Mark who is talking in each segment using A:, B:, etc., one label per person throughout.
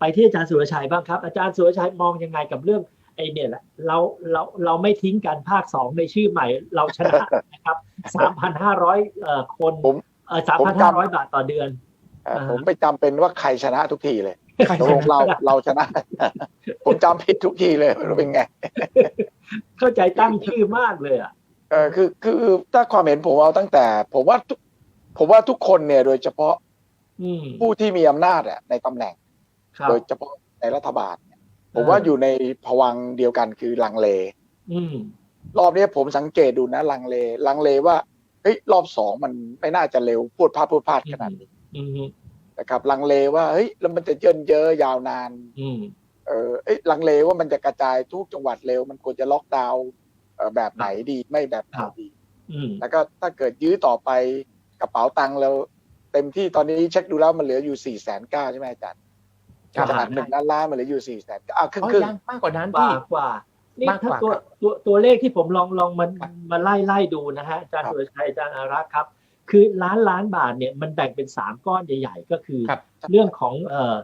A: ไปที่อาจารย์สุรชัยบ้างครับ อาจารย์สุรชัยมองยังไงกับเรื่องไอ้เนี่ยแหละเราเราเราไม่ทิ้งกันภาคสองในชื่อใหม่เราชนะนะครับสามพันห้าร้อยเอ่อคน
B: ผม
A: เออสามพันห้าร้อยบาทต่อเดือน
B: เอ่อ
A: อ่าฮะ
B: ผมไปจำเป็นว่าใครชนะทุกทีเลย
A: ใคร
B: ตก
A: ช
B: ลงเรา
A: นะ
B: เราชนะ ผมจำผิดทุกทีเลยไม่รู้เป็นไง
A: เข้าใจตั้งชื่อมากเลยอะ
B: เออคือคือถ้าความเห็นผมเอาตั้งแต่ ผมว่าทุกผมว่าทุกคนเนี่ยโดยเฉพาะ
A: อืม
B: ผู้ที่มีอำนาจอะในตำแหน่ง
A: ครับ
B: โดยเฉพาะในรัฐบาลเนี่ยผมว่าอยู่ในภวังค์เดียวกันคือลังเล
A: อืม
B: รอบนี้ผมสังเกตดูนะลังเลลังเลว่าเฮ้ยรอบสองมันไม่น่าจะเร็วพูดพลาดพูดพลาดขนาดนี้
A: อืม
B: นะครับลังเลว่าเฮ้ยแล้วมันจะเยินเยอะยาวนาน
A: อืม
B: เออเอ้ยลังเลว่ามันจะกระจายทุกจังหวัดเร็ว มันควรจะล็อกดาวน์เอ่อแบบไหนดีไม่แบบไหนดี
A: อืม
B: แล้วก็ถ้าเกิดยื้อต่อไปกระเป๋าตังค์เราเต็มที่ตอนนี้เช็คดูแล้วมันเหลืออยู่สี่แสนเก้าใช่ไหมอาจารย์
C: ครับ
B: ขนาดหนึ่งล้านล้านมันเหลืออยู่สี่แสนอะครึ่ง
C: อ๋อ
B: ครึ่ง
C: ยังมากกว่านั้น
A: กว่า
C: พี่
A: กว่านี่
C: มาก
A: ถ้าก
C: ว่า
A: ตัว
C: ครับ
A: ตัวตัวเลขที่ผมลองลองมันมาไล่ไล่ดูนะฮะอาจารย์สุรชัยอาจารย์อารักษ์ครับ คือล้านล้านบาทเนี่ยมันแบ่งเป็นสามก้อนใหญ่ ๆ ก็คือ
C: ครับ
A: เรื่องของเอ่อ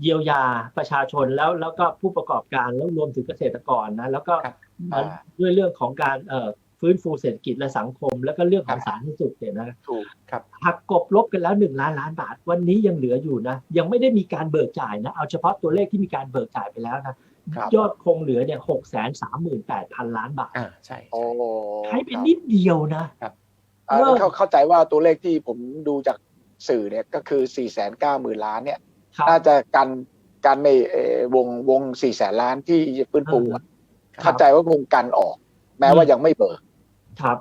A: เยียวยาประชาชนแล้วแล้วก็ผู้ประกอบการแล้วรวมถึงเกษตรกรนะ แล้วก็
C: ครับ
A: มันด้วยเรื่องของการเอ่อ ฟื้นฟูเศรษฐกิจและสังคม แล้วก็เรื่องของสาธารณสุขเนี่ยนะ
B: ถูก
A: หักกบลบกันแล้วหนึ่งล้านล้านบาท วันนี้ยังเหลืออยู่นะ ยังไม่ได้มีการเบิกจ่ายนะ เอาเฉพาะตัวเลขที่มีการเบิกจ่ายไปแล้วนะครับยอดคงเหลือเนี่ยหกแสนสามหมื่นแปดพันล้านบาท
C: อ่าใช่
B: โอ้
A: ใช้เป็นนิดเดียวนะ
B: อ่า
A: เออ
B: เข้าเข้าใจว่าตัวเลขที่ผมดูจากสื่อเนี่ยก็คือสี่แสนเก้าหมื่นล้านเนี่ย
A: ครับ
B: น่าจะกันกันในเอ่อวงวงสี่แสนล้านที่ฟื้นฟูอะ
A: ครับ
B: เข้าใจว่าคงกันออก แม้ว่ายังไม่เบิก
A: ครับ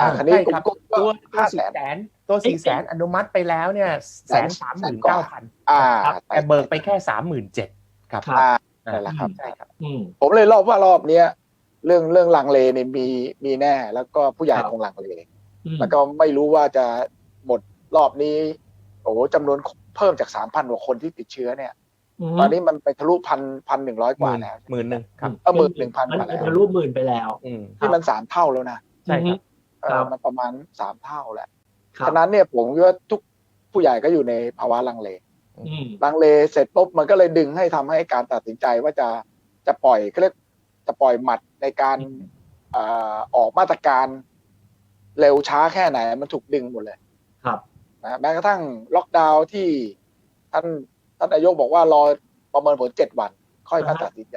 B: อ่า
C: อ่า
B: คันนี้
C: ใช่
B: ผม
C: ครับ
B: ก็
C: ตัว
B: ห้า
C: สี่
B: แสน
C: แสนตัว
A: เอ้ย
C: สี่แสนอนุมัติไปแล้วเนี่ยแสนสามหมื่นเก้าพัน
B: อ่า
C: แต่เบิกไปแค่สามหมื่นเจ็ดครับ
A: ครับ
B: อ่านั่นแหละครับ
C: ใช่ครับ
A: อืม
B: ผมเลยรอบว่ารอบเนี้ยเรื่องเรื่องลังเลเนี่ยมีมีแน่ แล้วก็ผู้ใหญ่
A: ครับ
B: คงลังเล
A: อืม
B: แล้วก็ไม่รู้ว่าจะหมดรอบนี้ โอ้โหจำนวนเพิ่มจากสามพันกว่าคนที่ติดเชื้อเนี่ย
A: ม
B: ตอนนี้มันไปทะลุพันพันหนึ่งร้อยกว่าแล้ว
C: หมื่นหนึ่งครับ
B: เออหมื่นหนึ่งพัน
A: มัน
B: กว่าแล้ว
A: ทะลุหมื่นไปแล้ว
C: อืม
B: ที่มันสามเท่าแล้วนะ
C: ใช่ครับ
B: เออ
A: ครับ
B: มันประมาณสามเท่าแล้ว
A: ครับ
B: ฉะนั้นเนี่ยผมคิดว่าทุกผู้ใหญ่ก็อยู่ในภาวะลังเล
A: อืม
B: ลังเลเสร็จปุ๊บมันก็เลยดึงให้ทำให้การตัดสินใจว่าจะจะปล่อยก็เรียกจะปล่อยหมัดในการเอ่อออกมาตรการเร็วช้าแค่ไหน มันถูกดึงหมดเลย
A: ครับ
B: นะแม้กระทั่งล็อกดาวน์ที่ท่านท่านนายกบอกว่ารอประเมินผลเจ็ดวัน ค่อยมา
A: อ่าฮะ
B: ตัดสินใจ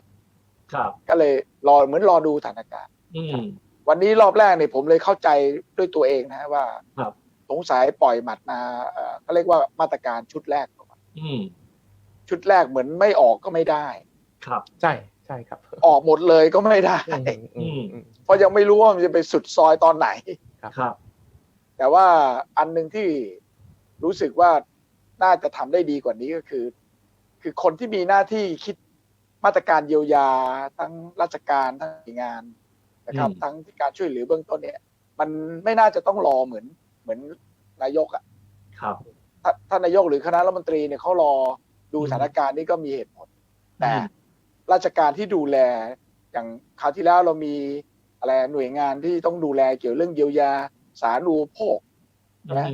A: ครับ
B: ก็เลยรอเหมือนรอดูสถานการณ์
A: อืม
B: วันนี้รอบแรกเนี่ยผมเลยเข้าใจด้วยตัวเองนะว่า
A: ครับ
B: สงสัยปล่อยหมัดมาเอ่อเขาเรียกว่ามาตรการชุดแรกก่อน
A: อืม
B: ชุดแรกเหมือนไม่ออกก็ไม่ได้
A: ครับ
C: ใช่ใช่ครับ
B: ออกหมดเลยก็ไม่ได้
C: อืมอืมอืม
B: เพราะยังไม่รู้ว่ามันจะไปสุดซอยตอนไหน
A: ครับ
B: แต่ว่าอันหนึ่งที่รู้สึกว่าน่าจะทำได้ดีกว่านี้ก็คือ คือคนที่มีหน้าที่คิดมาตรการเยียวยาทั้งราชการทั้งหน่วยงาน นะครับ
A: อืม
B: ทั้งที่การช่วยเหลือเบื้องต้นเนี่ย มันไม่น่าจะต้องรอเหมือนเหมือนนายกอะ
A: ครับ
B: ถ้าท่านนายกหรือคณะรัฐมนตรีเนี่ยเขารอดู
A: อืม
B: สถานการณ์นี่ก็มีเหตุผลแต่
A: อืม
B: ราชการที่ดูแลอย่างคราวที่แล้วเรามีอะไรหน่วยงานที่ต้องดูแลเกี่ยวเรื่องเยียวยาสาธารณูปโภคนะ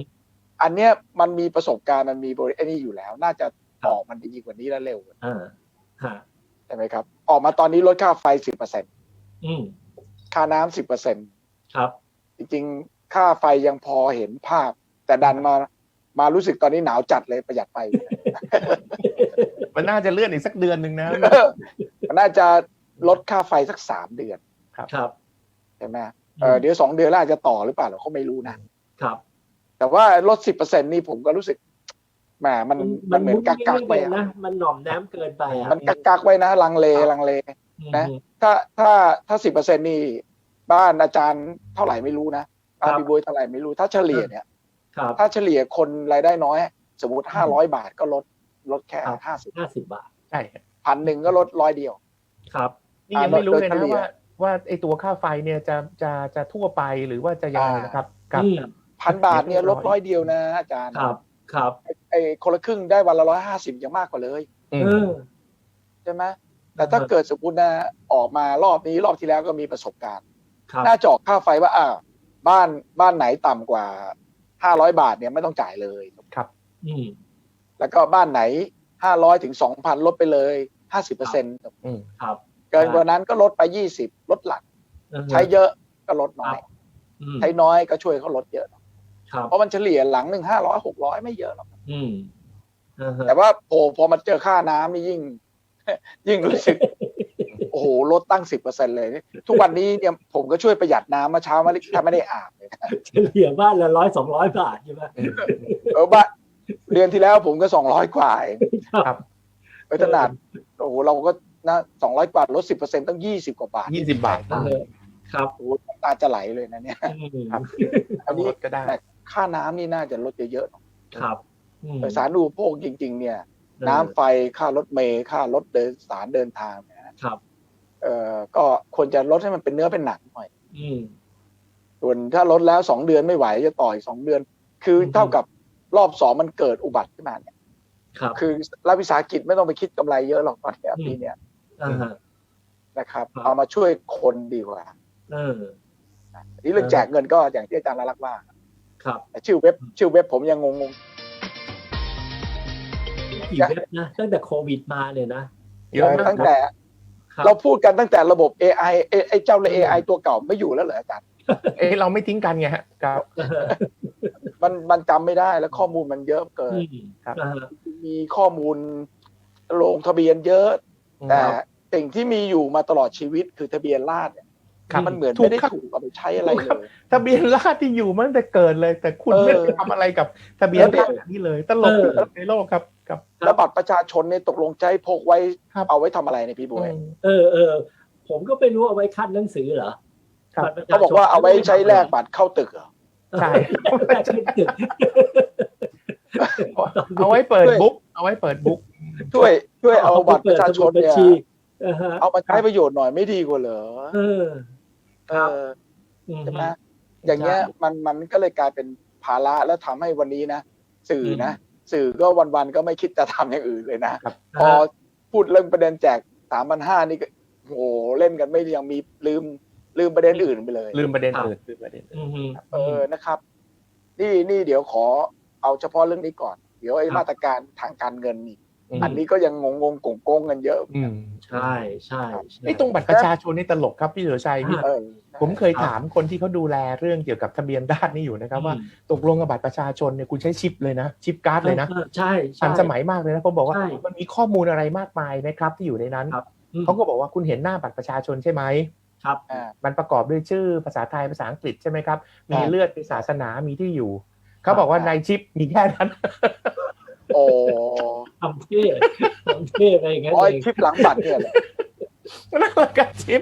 B: อันเนี้ยมันมีประสบการณ์มันมีบริไอ้นี่อยู่แล้ว น่าจะ
A: ครับ
B: ออกมันดีกว่านี้และเร็ว
A: อ่าฮะ
B: ใช่ไหมครับ ออกมาตอนนี้ลดค่าไฟสิบเปอร์เซ็น
A: อืม
B: ค่าน้ำสิบเปอร์เซ็น
A: ครับ
B: จริงๆ ค่าไฟยังพอเห็นภาพ แต่ดันมามารู้สึกตอนนี้หนาวจัดเลยประหยัดไฟ
C: มันน่าจะเลื่อนอีกสักเดือนหนึ่งนะ
B: มันน่าจะลดค่าไฟสักสามเดือน
A: ครับ
B: ใช่ไหมเออเดี๋ยวสองเดือนแล้วอาจจะต่อหรือเปล่าเราก็ไม่รู้นะ
A: ครับ
B: แต่ว่าลดสิบเปอร์เซ็นนี่ผมก็รู้สึกแหมมันมันเหมือนกักกักๆไป
A: มุ้งมิ้งๆ
B: อะ
A: นะมันหน่อมแนมเกินไปอะ
B: มันกักกักๆไว้นะลังเลลังเล นะ
A: อืม
B: ถ้าถ้าถ้าสิบเปอร์เซ็นนี่ บ้านอาจารย์เท่าไหร่ไม่รู้นะบ้าน
A: ครับ
B: พี่บุ้ยเท่าไหร่ไม่รู้ถ้าเฉลี่ยเนี่ย
A: ครับ
B: ถ้าเฉลี่ยคนรายได้น้อย สมมติ
A: อื
B: ห้ามร้อยบาทก็ลดลดแค่
A: ครับ
B: ห้าสิบ
A: ห้าสิบบาท
C: ใช่ครับ
B: พันหนึ่งก็ลดร้อยเดียว
A: ครับ
C: นี่ยังไม่รู้เลย
B: โดยเฉ
C: นะ
B: ลี่ย
C: ว่าว่าไอตัวค่าไฟเนี่ยจะจะจะทั่วไปหรือว่าจะยังไงนะครับครับ
A: อืม
B: พันบาทเนี่ย
C: เรี
B: ล
C: ยบร้
B: ด
C: อย
B: ร้อยเดียวนะ อาจารย์
A: ครับ ครับ
B: ไอ้คนละครึ่งได้วันละร้อยห้าสิบยังมากกว่าเลย
C: อื
A: เอ
C: ม
A: อ
B: ใช่ไหม แต่ถ้า
A: เออ
B: เกิดสมมตินะออกมารอบนี้รอบที่แล้วก็มีประสบการณ์
A: ครับ
B: น่าจะออกค่าไฟว่าอ่าบ้านบ้านไหนต่ำกว่าห้าร้อยบาทเนี่ยไม่ต้องจ่ายเลย
C: ครับ
A: อืม
B: แล้วก็บ้านไหนห้าร้อยถึงสองพันลดไปเลยห้าสิบเปอร์เซ็นต์
C: อืม
A: ครับ
B: เกินกว่านั้นก็ลดไปยี่สิบลดหลัก ใช้เยอะก็ลดน้อย
A: อืม
B: ใช้น้อยก็ช่วยเขาลดเยอะ
A: ครับ
B: เพราะมันเฉลี่ยหลังหนึ่งห้าร้อยหกร้อยไม่เยอะหรอก
A: อืมอ่าฮะ
B: แต่ว่าโอ้พอมาเจอค่าน้ำนี่ยิ่ง ยิ่งรู้สึก โอ้โหลดตั้งสิบเปอร์เซ็นเลย ทุกวันนี้เนี่ยผมก็ช่วยประหยัดน้ำมาเช้ามาถ้าไม่ได้อาบเลยนะ
A: เฉลี่ยบ้านละร้อยสองร้อยบาทใช่ไหม
B: เออบ้าเดือนที่แล้วผมก็สองร้อยกว่าเอง
C: ครับ
B: เออขนาดโอ้โหเราก็นะสองร้อยกว่าลดสิบเปอร์เซ็นตั้งยี่สิบกว่าบาท
C: ยี่สิบบาท
A: เออครับ
B: โอ้โหน้ำตาจะไหลเลยนะเนี่ย
A: อืม
C: ครับ
B: อันนี้
C: ลดก็ได้
B: ค่าน้ำนี่น่าจะลดเยอะๆหน่อย
A: ครับอืม
B: แต่สาธารณูปโภคจริง ๆ เนี่ย น้ำไฟค่ารถเมล์ค่ารถเดินสารเดินทางเนี่ย
A: ครับ
B: เอ่อก็ควรจะลดให้มันเป็นเนื้อเป็นหนังหน่อย
A: อืม
B: ส่วนถ้าลดแล้วสองเดือนไม่ไหวจะต่ออีกสองเดือน คืออ
A: ม
B: เท่ากับรอบสองมันเกิดอุบัติขึ้นมาเนี่ย
A: ครับ
B: คือรัฐวิสาหกิจไม่ต้องไปคิดกำไรเยอะหรอกตอนเนี้ย
A: อืม
B: ปีเนี้ย
A: อ่าฮะ
B: นะครับ
A: ครับ
B: เอามาช่วยคนดีกว่า
A: เออ
B: อันนี้เรื่องแจกเงินก็อย่างที่อาจารย์รักษ์ว่า
A: ครับ
B: แต่ชื่อเว็บ ชื่อเว็บผมยังงง
A: กี่เว็บนะตั้งแต่โควิดมาเนี่ยนะ
B: ๆ
C: เยอะมาก
B: ตั้งแต่
A: ครับ
B: เราพูดกันตั้งแต่ระบบ AI เอไอ้เจ้าเลย AI ตัวเก่าไม่อยู่แล้วเหรออาจารย์
C: เอ้เราไม่ทิ้งกันไงฮะครับ
A: เออ
B: มันมันจำไม่ได้แล้วข้อมูลมันเยอะเกิน
A: อืม
C: ครับ
A: อ่าฮะ
B: มีข้อมูลลงทะเบียนเยอะ แต่สิ่งที่มีอยู่มาตลอดชีวิตคือทะเบียนราษฎร์เนี่ย
C: ครับ
B: มันเหมือน
C: ถู
B: ไม่
C: ก
B: ได้
C: ครับ
B: ถูกเอาไปใช้อะไร
C: ถูก
B: เล
C: ครับ
B: ย
C: ทะเบียนราษฎร์ที่อยู่มาตั้งแต่เกิดเลย แต่คุณ
B: เออ
C: ไม่ได้ทำอะไรกับทะเบียนราษฎร์นี้เลยตลกที่สุดในโลกครับ ครับ
B: แล้วบัตรประชาชนเนี่ยตกลงใช้พกไว้
C: ครับ
B: เอาไว้ทำอะไรในยพี่บวย
C: อืม
A: เออเออผมก็ไม่รู้เอาไว้คัดหนังสือเหรอ
C: ครับ
A: บัตรประชชน
B: เขาบอกว่าเอาไว้ใช้แลกบัตรเข้าตึกเหรอ
C: ใช่
A: แลกขึ้นตึก
C: เอาไว้เปิดบุ๊กเอาไว้เปิดบุ๊ก
B: ช่วยช่วยเอาบัตรประชาชนเนี่ย
A: บัญชีเออฮะ
B: เอามาใช้ประโยชน์หน่อยไม่ดีกว่าเหรอ
A: เออ
B: เอ
A: ครับ
B: อ
A: อืม
B: ใช่ไหมอย่างเงี้ยมันมันก็เลยกลายเป็นภาระแล้วทำให้วันนี้นะสื่อนะ สื่อก็วันๆก็ไม่คิดจะทำอย่างอื่นเลยนะพอพูดเรื่องประเด็นแจกสามพันห้านี่ก็โหเล่นกันไม่ยังมีลืมลืมประเด็นอื่นไปเลย
C: ลืมประเด็นอื่นลืมประเด็นอื่น
A: อืมฮึ
B: เออนะครับ นี่นี่เดี๋ยวขอเอาเฉพาะเรื่องนี้ก่อน เดี๋ยวไอ้
A: ครับ
B: มาตรการทางการเงินนี่
C: อืม
B: อันนี้ก็ยังงงงๆโกงๆกันเยอะ
C: อืม
A: ใช่ใช่ใช่
C: ไอ้ตรงบัตรประชาชนนี่ตลกครับพี่เสือชัยพี่
B: เออ
C: ผมเคยถามคนที่เขาดูแลเรื่องเกี่ยวกับทะเบียนราษฎร์นี่อยู่นะครับว่า
A: อืม
C: ตกลงกับบัตรประชาชนเนี่ยคุณใช้ชิปเลยนะชิปการ์ดเลยนะ
A: ออใช่ใช่
C: ทันสมัยมากเลยนะผมบอกว่า
A: ใช่
C: มันมีข้อมูลอะไรมากมายนะครับที่อยู่ในนั้น
A: ครับอืม
C: เขาก็บอกว่าคุณเห็นหน้าบัตรประชาชนใช่ไหม
A: ครับ
B: อ่า
C: มันประกอบด้วยชื่อภาษาไทยภาษาอังกฤษใช่ไหมครับ มี
B: ครับ
C: เลือดมีศาสนามีที่อยู่ เขาบอกว่า
B: ครับ
C: ในชิปมีแค่นั้น
B: โอ้
A: ทำเท่ทำเท่ไปอย่างเงี้ย
B: อ๋อไอ้
A: เอง
B: คลิปหลังบัตรเนี่ยแหละ
C: นั่นแหละครับชิป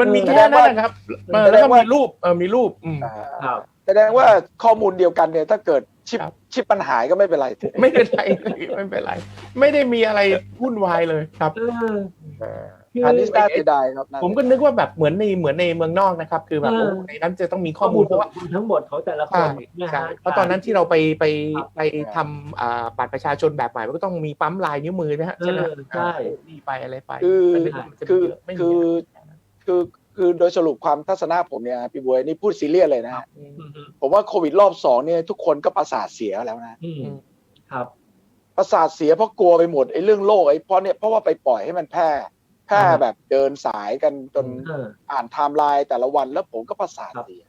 C: มันมี
A: เออ
C: แค่นั้นนะครับเออ
B: แสดงว่า
C: แล้วก็มีรูปเออมีรูปอืม
B: อ่า
A: ครับ
B: แสดงว่าข้อมูลเดียวกันเนี่ยถ้าเกิดชิป
C: ครับ
B: ชิปปัญหายก็ไม่เป็นไร
C: ไม่เป็นไรไม่เป็นไร ไม่ได้มีอะไรวุ่นวายเลยครับ
A: เออ
C: เออ
A: คือ
B: อันนี้น่าเสียดายครับน่า
C: ผมก็นึกว่าแบบเหมือนในเหมือนในเมืองนอกนะครับ คือแบบ
A: เออ
C: โอ้ในนั้นจะต้องมีข้
A: ข้
C: อ
A: อ
C: มู
A: มู
C: ล
A: ล
C: เพราะว่า
A: ทั้งหมดของแต่ละค
C: ใช่
A: นนะ
C: ใช่
A: ฮะ
C: เพราะตอนนั้นที่เราไปไป
A: ครับ
C: ไปทำอ่าบัตรประชาชนแบบใหม่มันก็ต้องมีปั๊มลายนิ้วมือนะฮะใช่ไหม
A: เออใช่
C: นี่ไปอะไรไป
B: คือ
C: มันนึกว่ามันจะมี
B: คือ
C: เยะไม่มี
B: คือคือคือโดยสรุปความทัศนะผมเนี่ยพี่บวยนี่พูดซีเรียสเลยนะ
C: อืม
A: อืมฮึ
B: ผมว่าโควิดรอบสองเนี่ยทุกคนก็ประสาทเสียแล้วนะ
A: อืมครับ
B: ประสาทเสียเพราะกลัวไปหมดไอ้เรื่องโรคไอ้เพราะเนี่ยเพราะว่าไปปล่อยให้มันแพร่ แพร่
A: อืม
B: แบบเดินสายกันจน
A: เออ
B: อ่านไทม์ไลน์แต่ละวันแล้วผมก็ประสาทเสีย